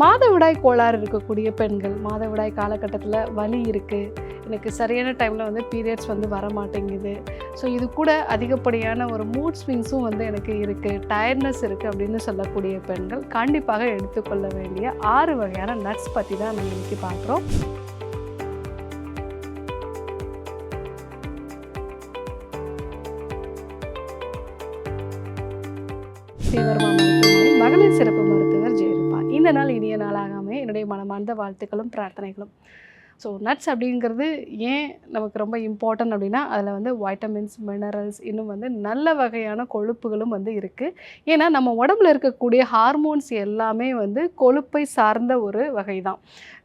மாதவிடாய் கோளாறு இருக்கக்கூடிய பெண்கள் மாதவிடாய் காலகட்டத்தில் வலி இருக்குது எனக்கு சரியான டைமில் வந்து பீரியட்ஸ் வந்து வர மாட்டேங்குது. ஸோ இது கூட அதிகப்படியான ஒரு மூட் ஸ்விங்ஸும் வந்து எனக்கு இருக்குது டயர்ட்னஸ் இருக்குது அப்படின்னு சொல்லக்கூடிய பெண்கள் கண்டிப்பாக எடுத்துக்கொள்ள வேண்டிய ஆறு வகையான நட்ஸ் பற்றி தான் நம்ம இன்றைக்கி பார்க்குறோம். ஃபீவர் நாளாகாமே என்னுடைய மனமார்ந்த வாழ்த்துக்களும் பிரார்த்தனைகளும். ஸோ நட்ஸ் அப்படிங்கிறது ஏன் நமக்கு ரொம்ப இம்பார்ட்டன்ட் அப்படின்னா அதில் வந்து வைட்டமின்ஸ் மினரல்ஸ் இன்னும் வந்து நல்ல வகையான கொழுப்புகளும் வந்து இருக்குது ஏன்னா நம்ம உடம்புல இருக்கக்கூடிய ஹார்மோன்ஸ் எல்லாமே வந்து கொழுப்பை சார்ந்த ஒரு வகை தான்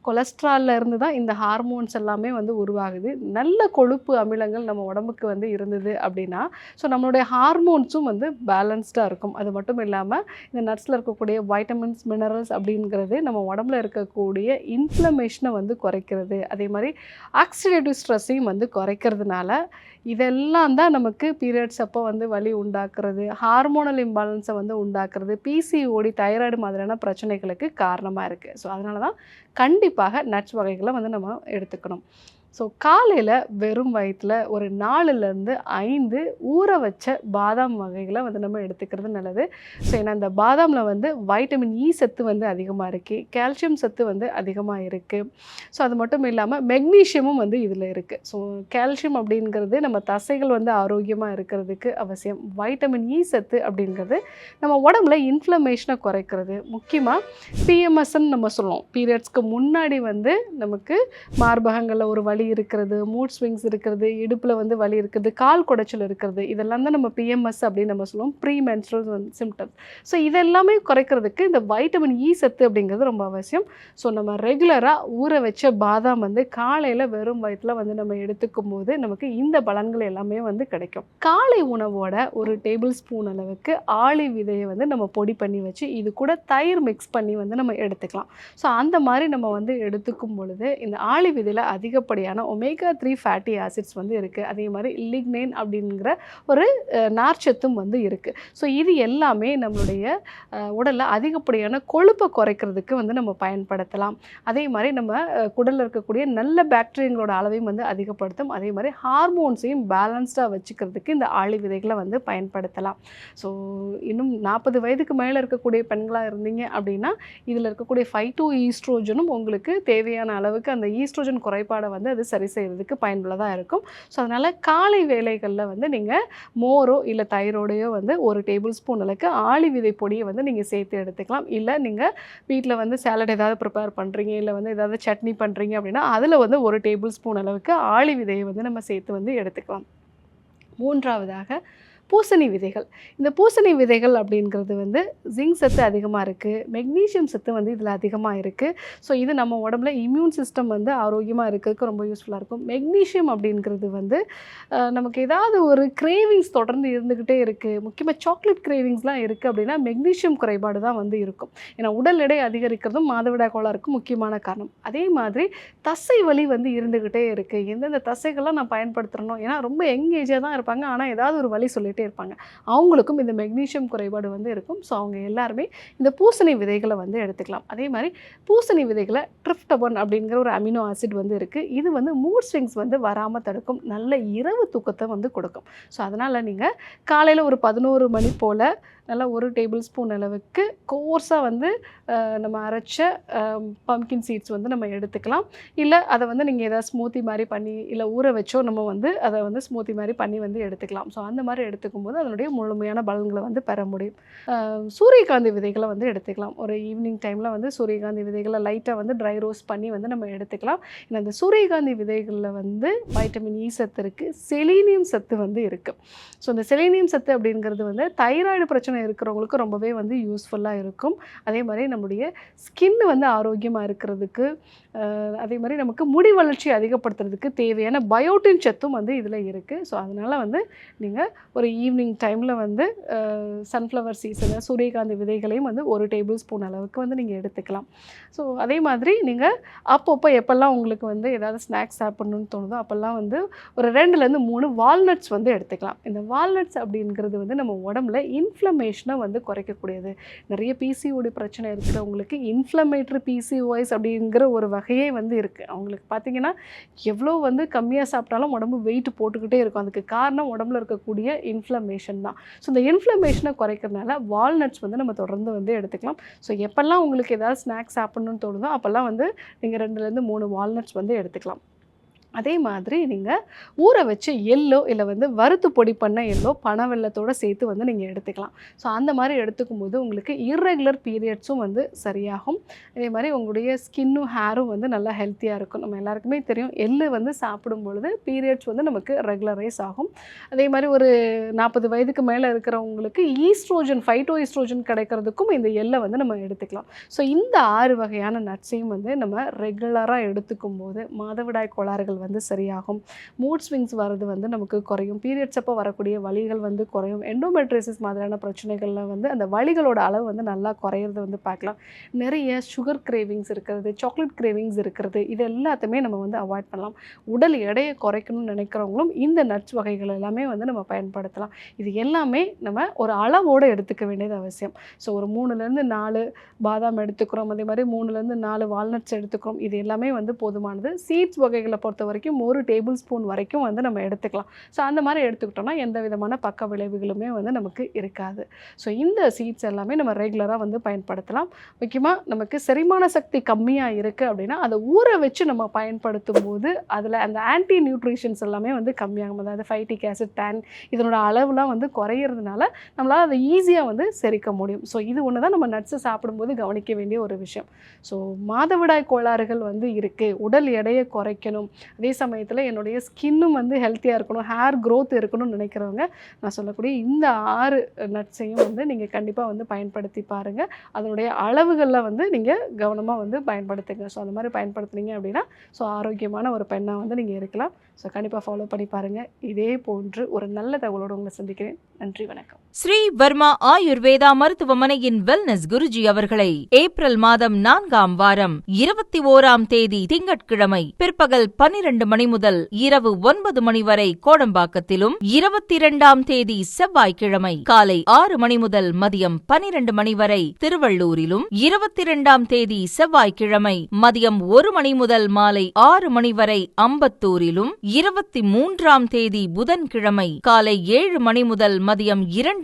கொலஸ்ட்ரால்ல இருந்து தான் இந்த ஹார்மோன்ஸ் எல்லாமே வந்து உருவாகுது. நல்ல கொழுப்பு அமிலங்கள் நம்ம உடம்புக்கு வந்து இருந்தது அப்படின்னா ஸோ நம்மளுடைய ஹார்மோன்ஸும் வந்து பேலன்ஸ்டாக இருக்கும். அது மட்டும் இல்லாமல் இந்த நட்ஸில் இருக்கக்கூடிய வைட்டமின்ஸ் மினரல்ஸ் அப்படிங்கிறது நம்ம உடம்புல இருக்கக்கூடிய இன்ஃப்ளமேஷனை வந்து குறைக்கிறது. அதே மாதிரி ஆக்சிடேட்டிவ் ஸ்ட்ரெஸ்ஸையும் வந்து குறைக்கிறதுனால இதெல்லாம் தான் நமக்கு பீரியட்ஸ் அப்போ வந்து வலி உண்டாக்குறது ஹார்மோனல் இம்பாலன்ஸை வந்து உண்டாக்குறது பிசிஓடி தைராய்டு மாதிரியான பிரச்சனைகளுக்கு காரணமாக இருக்குது ஸோ அதனால தான் கண்டிப்பாக நட்ஸ் வகைகளை வந்து நம்ம எடுத்துக்கணும். ஸோ காலையில் வெறும் வயிற்றில் ஒரு நாலுலேருந்து ஐந்து ஊற வச்ச பாதாம் வகைகளை வந்து நம்ம எடுத்துக்கிறது நல்லது. ஸோ ஏன்னா இந்த பாதாமில் வந்து வைட்டமின் இ e சத்து வந்து அதிகமாக இருக்குது கால்சியம் சத்து வந்து அதிகமாக இருக்குது ஸோ அது மட்டும் இல்லாமல் மெக்னீஷியமும் வந்து இதில் இருக்குது ஸோ கால்சியம் அப்படிங்கிறது நம்ம தசைகள் வந்து ஆரோக்கியமாக இருக்கிறதுக்கு அவசியம். வைட்டமின் இ e சத்து அப்படிங்கிறது நம்ம உடம்புல இன்ஃப்ளமேஷனை குறைக்கிறது. முக்கியமாக பிஎம்எஸ்ன்னு நம்ம சொல்லுவோம். பீரியட்ஸ்க்கு முன்னாடி வந்து நமக்கு மார்பகங்களில் ஒரு வலி இருக்கிறது மூட் ஸ்விங்ஸ் இருக்கிறது இடுப்பில் வந்து வலி இருக்கிறது கால் குடைச்சல் இருக்கிறது இதெல்லாம் தான் நம்ம பிஎம்எஸ் அப்படின்னு நம்ம சொல்லுவோம். ப்ரீ மென்ஸ்ட்ரல் சிம்டம்ஸ் ஸோ இதெல்லாமே குறைக்கிறதுக்கு இந்த வைட்டமின் இ e சத்து அப்படிங்கிறது ரொம்ப அவசியம். ஸோ நம்ம ரெகுலராக ஊற வச்ச பாதாம் வந்து காலையில் வெறும் வயிற்றில் வந்து நம்ம எடுத்துக்கும் போது நமக்கு இந்த பலன்கள் எல்லாமே வந்து கிடைக்கும். காலை உணவோட ஒரு டேபிள் ஸ்பூன் அளவுக்கு ஆளி விதையை வந்து நம்ம பொடி பண்ணி வச்சு இது கூட தயிர் மிக்ஸ் பண்ணி வந்து நம்ம எடுத்துக்கலாம். ஸோ அந்த மாதிரி நம்ம வந்து எடுத்துக்கும் பொழுது இந்த ஆளி விதையில் அதிகப்படியான ஒமேகா த்ரீ ஃபேட்டி ஆசிட்ஸ் வந்து இருக்குது அதே மாதிரி லிக்னைன் அப்படிங்கிற ஒரு நார்ச்சத்தும் வந்து இருக்குது ஸோ இது எல்லாமே நம்மளுடைய உடலில் அதிகப்படியான கொழுப்பை குறைக்கிறதுக்கு வந்து நம்ம பயன்படுத்தலாம். அதே மாதிரி நம்ம குடலில் இருக்கக்கூடிய நல்ல பாக்டீரியங்களோட அளவையும் வந்து அதிகப்படுத்தும். அதே மாதிரி ஹார்மோன்ஸையும் பேலன்ஸ்டாக வச்சுக்கிறதுக்கு இந்த ஆளி விதைகளை வந்து பயன்படுத்தலாம். ஸோ இன்னும் நாற்பது வயதுக்கு மேலே இருக்கக்கூடிய பெண்களாக இருந்தீங்க அப்படின்னா இதில் இருக்கக்கூடிய ஃபைவ் டூ ஈஸ்ட்ரோஜனும் உங்களுக்கு தேவையான அளவுக்கு அந்த ஈஸ்ட்ரோஜன் குறைபாடை வந்து அது சரி செய்கிறதுக்கு பயனுள்ளதாக இருக்கும். ஸோ அதனால் காலை வேலைகளில் வந்து நீங்கள் மோரோ இல்லை தயிரோடையோ வந்து ஒரு டேபிள் ஸ்பூன் அளவுக்கு ஆளி விதை பொடியை வந்து நீங்கள் சேர்த்து எடுத்துக்கலாம். இல்லை நீங்கள் வீட்டில் வந்து சேலட் ஏதாவது ப்ரிப்பேர் பண்ணுறீங்க இல்லை வந்து ஏதாவது சட்னி பண்ணுறீங்க அப்படின்னா அதில் வந்து ஒரு டேபிள் ஸ்பூன் அளவுக்கு ஆளி விதையை வந்து நம்ம சேர்த்து வந்து எடுத்துக்கலாம். மூன்றாவதாக பூசணி விதைகள். இந்த பூசணி விதைகள் அப்படிங்கிறது வந்து ஜிங்க் சத்து அதிகமாக இருக்குது மெக்னீஷியம் சத்து வந்து இதில் அதிகமாக இருக்குது ஸோ இது நம்ம உடம்புல இம்யூன் சிஸ்டம் வந்து ஆரோக்கியமாக இருக்கிறதுக்கு ரொம்ப யூஸ்ஃபுல்லாக இருக்கும். மெக்னீஷியம் அப்படிங்கிறது வந்து நமக்கு ஏதாவது ஒரு கிரேவிங்ஸ் தொடர்ந்து இருந்துக்கிட்டே இருக்குது முக்கியமாக சாக்லேட் கிரேவிங்ஸ்லாம் இருக்குது அப்படின்னா மெக்னீஷியம் குறைபாடு தான் வந்து இருக்கும். ஏன்னா உடல் எடை அதிகரிக்கிறதும் மாதவிடா கோளாறுக்கு முக்கியமான காரணம். அதே மாதிரி தசை வலி வந்து இருந்துக்கிட்டே இருக்குது எந்தெந்த தசைகள்லாம் நான் பயன்படுத்துகிறனோ ஏன்னா ரொம்ப யங் ஏஜாக தான் இருப்பாங்க. ஆனால் ஏதாவது ஒரு வழி சொல்லிட்டு சொல்லிகிட்டே இருப்பாங்க. அவங்களுக்கும் இந்த மெக்னீஷியம் குறைபாடு வந்து இருக்கும். ஸோ அவங்க எல்லாருமே இந்த பூசணி விதைகளை வந்து எடுத்துக்கலாம். அதே மாதிரி பூசணி விதைகளை ட்ரிப்டபன் அப்படிங்கிற ஒரு அமினோ ஆசிட் வந்து இருக்குது இது வந்து மூட் ஸ்விங்ஸ் வந்து வராமல் தடுக்கும். நல்ல இரவு தூக்கத்தை வந்து கொடுக்கும். ஸோ அதனால் நீங்கள் காலையில் ஒரு பதினோரு மணி போல் நல்லா ஒரு டேபிள் ஸ்பூன் அளவுக்கு கோர்ஸாக வந்து நம்ம அரைச்ச பம்கின் சீட்ஸ் வந்து நம்ம எடுத்துக்கலாம். இல்லை அதை வந்து நீங்கள் ஏதாவது ஸ்மூத்தி மாதிரி பண்ணி இல்லை ஊற வச்சோ நம்ம வந்து அதை வந்து ஸ்மூத்தி மாதிரி பண்ணி வந்து எடுத்துக்கலாம். ஸோ அந்த மாதிரி எடுத்துக்கும் போது அதனுடைய முழுமையான பலன்களை வந்து பெற முடியும். சூரியகாந்தி விதைகளை வந்து எடுத்துக்கலாம். ஒரு ஈவினிங் டைமில் வந்து சூரியகாந்தி விதைகளை லைட்டாக வந்து ட்ரை ரோஸ்ட் பண்ணி வந்து நம்ம எடுத்துக்கலாம். ஏன்னா இந்த சூரியகாந்தி விதைகளில் வந்து வைட்டமின் இ e சத்து இருக்குது செலீனியம் சத்து வந்து இருக்குது ஸோ இந்த செலீனியம் சத்து அப்படிங்கிறது வந்து தைராய்டு பிரச்சனை இருக்கிறவங்களுக்கு ரொம்பவே வந்து யூஸ்ஃபுல்லாக இருக்கும். அதே மாதிரி நம்முடைய ஸ்கின் வந்து ஆரோக்கியமாக இருக்கிறதுக்கு அதே மாதிரி நமக்கு முடி வளர்ச்சி அதிகப்படுத்துறதுக்கு தேவையான பயோட்டின் சத்தும் வந்து இதில் இருக்குது ஸோ அதனால் வந்து நீங்கள் ஒரு ஈவினிங் டைமில் வந்து சன்ஃப்ளவர் சீசனை சூரியகாந்தி விதைகளையும் வந்து ஒரு டேபிள் ஸ்பூன் அளவுக்கு வந்து நீங்கள் எடுத்துக்கலாம். ஸோ அதே மாதிரி நீங்கள் அப்பப்போ எப்போல்லாம் உங்களுக்கு வந்து ஏதாவது ஸ்நாக்ஸ் சாப்பிட்ணுன்னு தோணுதோ அப்போல்லாம் வந்து ஒரு ரெண்டுலேருந்து மூணு வால்நட்ஸ் வந்து எடுத்துக்கலாம். இந்த வால்நட்ஸ் அப்படிங்கிறது வந்து நம்ம உடம்புல இன்ஃப்ளமே இன்ஃப்ளமேஷனை வந்து குறைக்கக்கூடியது. நிறைய பிசிஓடி பிரச்சனை இருக்கிறவங்களுக்கு இன்ஃப்ளமேட்ரி பிசிஓஎஸ் அப்படிங்கிற ஒரு வகையே வந்து இருக்குது அவங்களுக்கு பார்த்தீங்கன்னா எவ்வளோ வந்து கம்மியாக சாப்பிட்டாலும் உடம்பு வெயிட் போட்டுக்கிட்டே இருக்கும். அதுக்கு காரணம் உடம்புல இருக்கக்கூடிய இன்ஃப்ளமேஷன் தான். ஸோ இந்த இன்ஃப்ளமேஷனை குறைக்கிறதுனால வால்நட்ஸ் வந்து நம்ம தொடர்ந்து வந்து எடுத்துக்கலாம். ஸோ எப்போல்லாம் உங்களுக்கு ஏதாவது ஸ்நாக்ஸ் சாப்பிட்ணுன்னு தோணுதோ அப்போல்லாம் வந்து நீங்கள் ரெண்டுலேருந்து மூணு வால்நட்ஸ் வந்து எடுத்துக்கலாம். அதே மாதிரி நீங்கள் ஊற வச்ச எள்ளோ இல்லை வந்து வறுத்து பொடி பண்ண எல்லோ பனை வெள்ளத்தோடு சேர்த்து வந்து நீங்கள் எடுத்துக்கலாம். ஸோ அந்த மாதிரி எடுத்துக்கும் போது உங்களுக்கு இர்ரெகுலர் பீரியட்ஸும் வந்து சரியாகும். அதே மாதிரி உங்களுடைய ஸ்கின்னும் ஹேரும் வந்து நல்லா ஹெல்த்தியாக இருக்கும். நம்ம எல்லாருக்குமே தெரியும் எள்ளு வந்து சாப்பிடும் பொழுது பீரியட்ஸ் வந்து நமக்கு ரெகுலரைஸ் ஆகும். அதே மாதிரி ஒரு நாற்பது வயதுக்கு மேலே இருக்கிறவங்களுக்கு ஈஸ்ட்ரோஜன் ஃபைட்டோ ஈஸ்ட்ரோஜன் கிடைக்கிறதுக்கும் இந்த எள்ளை வந்து நம்ம எடுத்துக்கலாம். ஸோ இந்த ஆறு வகையான நட்ஸையும் வந்து நம்ம ரெகுலராக எடுத்துக்கும் போது மாதவிடாய் கோளாறுகள் வந்து சரியாகும். மூட் ஸ்விங்ஸ் வர்றது வந்து நமக்கு குறையும். பீரியட்ஸ் அப்போ வரக்கூடிய வழிகள் வந்து குறையும். எண்டோமெட்ரிசிஸ் மாதிரியான பிரச்சனைகளில் வந்து அந்த வழிகளோட அளவு வந்து நல்லா குறையிறது வந்து பார்க்கலாம். நிறைய சுகர் கிரேவிங்ஸ் இருக்கிறது சாக்லேட் கிரேவிங்ஸ் இருக்கிறது இது எல்லாத்தையுமே நம்ம வந்து அவாய்ட் பண்ணலாம். உடல் எடையை குறைக்கணும்னு நினைக்கிறவங்களும் இந்த நட்ஸ் வகைகள் எல்லாமே வந்து நம்ம பயன்படுத்தலாம். இது எல்லாமே நம்ம ஒரு அளவோடு எடுத்துக்க வேண்டியது அவசியம். ஸோ ஒரு மூணுலேருந்து நாலு பாதாம் எடுத்துக்கிறோம். அதே மாதிரி மூணுலேருந்து நாலு வால்நட்ஸ் எடுத்துக்கிறோம். இது எல்லாமே வந்து போதுமானது. சீட்ஸ் வகைகளை பொறுத்தவரை வரைக்கும் ஒரு டேபிள் ஸ்பூன் வரைக்கும் வந்து நம்ம எடுத்துக்கலாம். ஸோ அந்த மாதிரி எடுத்துக்கிட்டோம்னா எந்த விதமான பக்க விளைவுகளுமே வந்து நமக்கு இருக்காது. ஸோ இந்த சீட்ஸ் எல்லாமே நம்ம ரெகுலராக வந்து பயன்படுத்தலாம். முக்கியமாக நமக்கு செரிமான சக்தி கம்மியாக இருக்குது அப்படின்னா அதை ஊற வச்சு நம்ம பயன்படுத்தும் போது அதில் அந்த ஆன்டி நியூட்ரிஷன்ஸ் எல்லாமே வந்து கம்மியாகும். அதாவது ஃபைட்டிக் ஆசிட் டேன் இதனோட அளவுலாம் வந்து குறையிறதுனால நம்மளால் அதை ஈஸியாக வந்து செரிக்க முடியும். ஸோ இது ஒன்று தான் நம்ம நட்ஸை சாப்பிடும்போது கவனிக்க வேண்டிய ஒரு விஷயம். ஸோ மாதவிடாய் கோளாறுகள் வந்து இருக்குது உடல் எடையை குறைக்கணும். அதே சமயத்தில் என்னுடைய ஸ்கின்னும் வந்து ஹெல்த்தியாக இருக்கணும் ஹேர் க்ரோத் இருக்கணும்னு நினைக்கிறவங்க நான் சொல்லக்கூடிய இந்த ஆறு நட்ஸையும் வந்து நீங்கள் கண்டிப்பாக வந்து பயன்படுத்தி பாருங்கள் அதனுடைய அளவுகளில் வந்து நீங்கள் கவனமாக வந்து பயன்படுத்துங்க. ஸோ அந்த மாதிரி பயன்படுத்துனீங்க அப்படின்னா ஸோ ஆரோக்கியமான ஒரு பெண்ணாக வந்து நீங்கள் இருக்கலாம். ஸோ கண்டிப்பாக ஃபாலோ பண்ணி பாருங்கள் இதே போன்று ஒரு நல்ல தகவலோடு உங்களை சந்திக்கிறேன். நன்றி வணக்கம். ஸ்ரீ வர்மா ஆயுர்வேதா மருத்துவமனையின் வெல்னஸ் குருஜி அவர்களை ஏப்ரல் மாதம் நான்காம் வாரம் இருபத்தி ஓராம் தேதி திங்கட்கிழமை பிற்பகல் பனிரண்டு மணி முதல் இரவு ஒன்பது மணி வரை கோடம்பாக்கத்திலும் இருபத்தி இரண்டாம் தேதி செவ்வாய்க்கிழமை காலை ஆறு மணி முதல் மதியம் பனிரெண்டு மணி வரை திருவள்ளூரிலும் இருபத்தி இரண்டாம் தேதி செவ்வாய்க்கிழமை மதியம் ஒரு மணி முதல் மாலை ஆறு மணி வரை அம்பத்தூரிலும் இருபத்தி மூன்றாம் தேதி புதன்கிழமை காலை ஏழு மணி முதல் மதியம் இரண்டு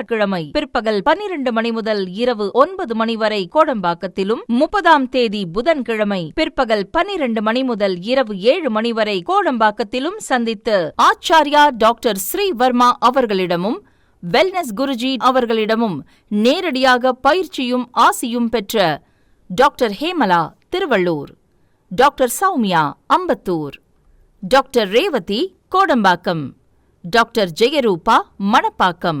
திங்கட்கிழமை பிற்பகல் பனிரெண்டு மணி முதல் இரவு ஒன்பது மணி வரை கோடம்பாக்கத்திலும் முப்பதாம் தேதி புதன்கிழமை பிற்பகல் பன்னிரண்டு மணி முதல் இரவு ஏழு மணி வரை கோடம்பாக்கத்திலும் சந்தித்து ஆச்சாரியா டாக்டர் ஸ்ரீவர்மா அவர்களிடமும் வெல்னஸ் குருஜி அவர்களிடமும் நேரடியாக பயிற்சியும் ஆசியும் பெற்ற doctor Hemala Tiruvallur doctor Soumya Ambattur doctor Revathi Kodambakkam doctor Jayarupa Manappakkam.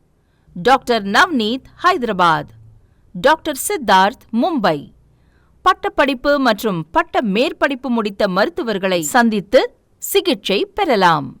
Doctor Navneet Hyderabad doctor Siddharth Mumbai பட்டப்படிப்பு மற்றும் பட்ட மேற்படிப்பு முடித்த மருத்துவர்களை சந்தித்து சிகிச்சை பெறலாம்.